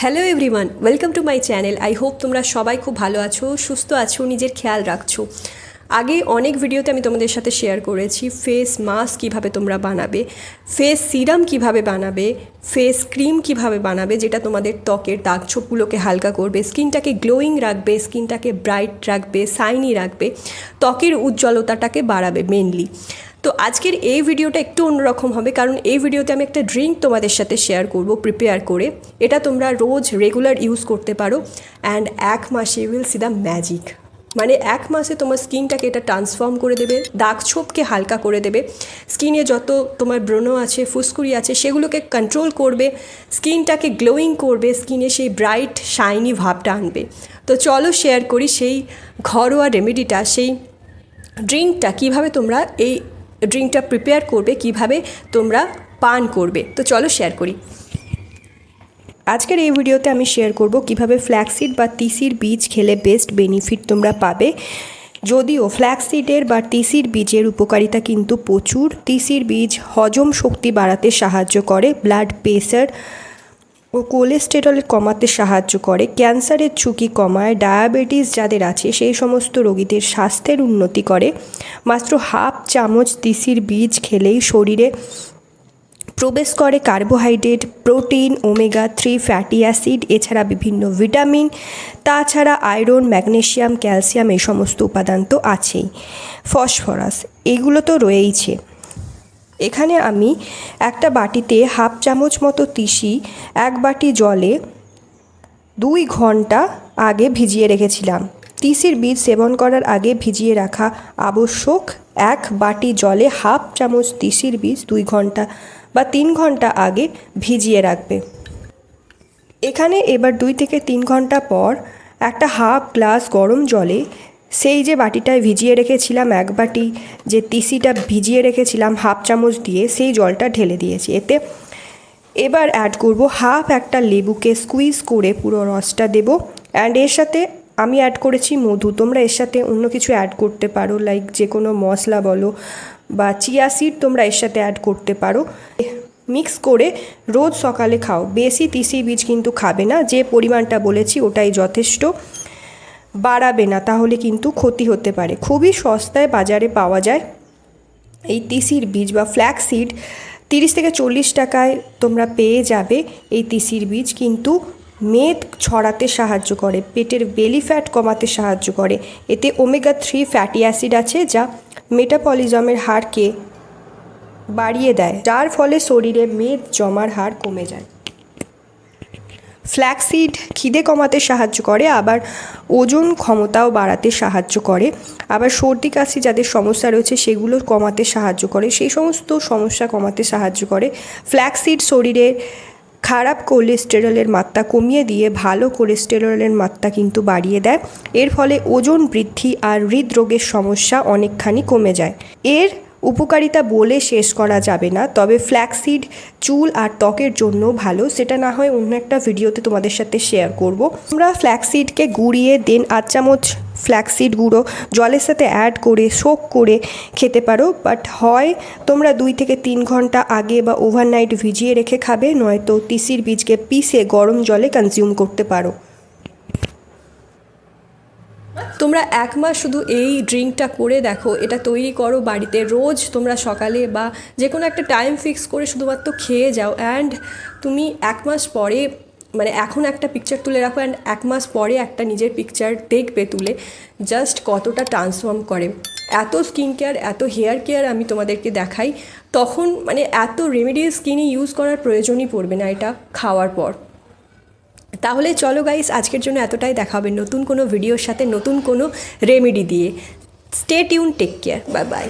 Hello everyone welcome to my channel I hope তোমরা সবাই খুব ভালো আছো, সুস্থ আছো, নিজের খেয়াল রাখছো। আগে অনেক ভিডিওতে আমি তোমাদের সাথে শেয়ার করেছি ফেস মাস্ক কীভাবে তোমরা বানাবে ফেস সিরাম কীভাবে বানাবে ফেস ক্রিম কীভাবে বানাবে, যেটা তোমাদের ত্বকের দাগ ছোপগুলোকে হালকা করবে, স্কিনটাকে গ্লোয়িং রাখবে, স্কিনটাকে ব্রাইট রাখবে সাইনি রাখবে, ত্বকের উজ্জ্বলতাটাকে বাড়াবে মেনলি তো আজকের এই ভিডিওটা একটু অন্যরকম হবে, কারণ এই ভিডিওতে আমি একটা ড্রিঙ্ক তোমাদের সাথে শেয়ার করব, প্রিপেয়ার করে। এটা তোমরা রোজ রেগুলার ইউজ করতে পারো, অ্যান্ড এক মাসে উইল সি দ্য ম্যাজিক। মানে এক মাসে তোমার স্কিনটাকে এটা ট্রান্সফর্ম করে দেবে, দাগ ছোপকে হালকা করে দেবে। স্কিনে যত তোমার ব্রণ আছে, ফুসকুড়ি আছে, সেগুলোকে কন্ট্রোল করবে, স্কিনটাকে গ্লোয়িং করবে, স্কিনে সেই ব্রাইট শাইনি ভাবটা আনবে। তো চলো শেয়ার করি সেই ঘরোয়া রেমেডিটা সেই ড্রিঙ্কটা কীভাবে তোমরা এই ড্রিঙ্কটা প্রিপেয়ার করবে, কীভাবে তোমরা পান করবে। তো চলো শেয়ার করি। আজকের এই ভিডিওতে আমি শেয়ার করব কীভাবে ফ্ল্যাক্সিড বা তিসির বীজ খেলে বেস্ট বেনিফিট তোমরা পাবে। যদিও ফ্ল্যাক্সিডের বা তিসির বীজের উপকারিতা কিন্তু প্রচুর। তিসির বীজ হজম শক্তি বাড়াতে সাহায্য করে, ব্লাড প্রেশার ও কোলেস্টেরল কমাতে সাহায্য করে, ক্যান্সারের ঝুঁকি কমায়, ডায়াবেটিস যাদের আছে সেই সমস্ত রোগীদের স্বাস্থ্যের উন্নতি করে। মাত্র হাফ চামচ তিসির বীজ খেলেই শরীরে প্রবেশ করে carbohydrate, protein, omega three, fatty acid, এছাড়া বিভিন্ন ভিটামিন, তাছাড়া আয়রন ম্যাগনেশিয়াম ক্যালসিয়াম এই সমস্ত উপাদান তো আছেই। ফসফরাস, এগুলো তো রয়েইছে। এখানে আমি একটা বাটিতে হাফ চামচ মতো তিসি, এক বাটি জলে দুই ঘণ্টা আগে ভিজিয়ে রেখেছিলাম। তিসির বীজ সেবন করার আগে ভিজিয়ে রাখা আবশ্যক এক বাটি জলে হাফ চামচ তিসির বীজ দুই ঘণ্টা বা তিন ঘণ্টা আগে ভিজিয়ে রাখবে। এখানে এবার দুই থেকে তিন ঘণ্টা পর একটা হাফ গ্লাস গরম জলে সেই যে বাটিটায় ভিজিয়ে রেখেছিলাম এক বাটি, যে তিসিটা ভিজিয়ে রেখেছিলাম হাফ চামচ দিয়ে, সেই জলটা ঢেলে দিয়েছি। এতে এবার অ্যাড করব হাফ একটা লেবুকে স্কুইজ করে পুরো রসটা দেবো। অ্যান্ড এর সাথে আমি অ্যাড করেছি মধু। তোমরা এর সাথে অন্য কিছু অ্যাড করতে পারো লাইক যে কোনো মশলা বলো বা চিয়া সিড তোমরা এর সাথে অ্যাড করতে পারো। মিক্স করে রোজ সকালে খাও। বেশি তিসি বীজ কিন্তু খাবে না, যে পরিমাণটা বলেছি ওটাই যথেষ্ট। বাড়াবে না, তাহলে কিন্তু ক্ষতি হতে পারে। খুবই সস্তায় বাজারে পাওয়া যায়। এই তিসির বীজ বা ফ্ল্যাক্স সিড তিরিশ থেকে চল্লিশ টাকায় তোমরা পেয়ে যাবে এই তিসির বীজ, কিন্তু মেদ ছড়াতে সাহায্য করে, পেটের বেলি ফ্যাট কমাতে সাহায্য করে। এতে ওমেগা থ্রি ফ্যাটি অ্যাসিড আছে, যা মেটাপলিজমের হারকে বাড়িয়ে দেয়, যার ফলে শরীরে মেদ জমার হার কমে যায়। ফ্ল্যাক্সিড খিদে কমাতে সাহায্য করে, আবার ওজন ক্ষমতাও বাড়াতে সাহায্য করে। আবার সর্দি, কাশি যাদের সমস্যা রয়েছে, সেগুলো কমাতে সাহায্য করে। সেই সমস্ত সমস্যা কমাতে সাহায্য করে। ফ্ল্যাক্সিড শরীরের খারাপ কোলেস্টেরলের মাত্রা কমিয়ে দিয়ে ভালো কোলেস্টেরলের মাত্রা কিন্তু বাড়িয়ে দেয়। এর ফলে ওজন বৃদ্ধি আর হৃদরোগের সমস্যা অনেকখানি কমে যায়। এর উপকারিতা বলে শেষ করা যাবে না। তবে ফ্ল্যাক্সিড চুল আর ত্বকের জন্য ভালো। সেটা না হয় অন্য একটা ভিডিওতে তোমাদের সাথে শেয়ার করব। তোমরা ফ্ল্যাক্সিডকে গুঁড়িয়ে দেন আধ চামচ ফ্ল্যাক্সিড গুঁড়ো জলের সাথে অ্যাড করে শোক করে খেতে পারো। বাট হয় তোমরা দুই থেকে তিন ঘণ্টা আগে বা ওভারনাইট ভিজিয়ে রেখে খাবে, নয়তো তিসির বীজকে পিষে গরম জলে কনজিউম করতে পারো। তোমরা এক মাস শুধু এই ড্রিঙ্কটা করে দেখো, এটা তৈরি করো বাড়িতে। রোজ তোমরা সকালে বা যে কোনো একটা টাইম ফিক্স করে শুধুমাত্র খেয়ে যাও। অ্যান্ড তুমি এক মাস পরে মানে এখন একটা পিকচার তুলে রাখো, অ্যান্ড এক মাস পরে একটা নিজের পিকচার দেখবে তুলে, জাস্ট কতটা ট্রান্সফর্ম করে। এত স্কিন কেয়ার, এত হেয়ার কেয়ার আমি তোমাদেরকে দেখাই, তখন মানে এত রেমেডি স্কিনে ইউজ করার প্রয়োজনই পড়বে না এটা খাওয়ার পর। তাহলে চলো গাইস আজকের জন্য এতটাই। দেখা হবে নতুন কোনো ভিডিওর সাথে, নতুন কোনো রেমেডি দিয়ে। Stay tune take care bye bye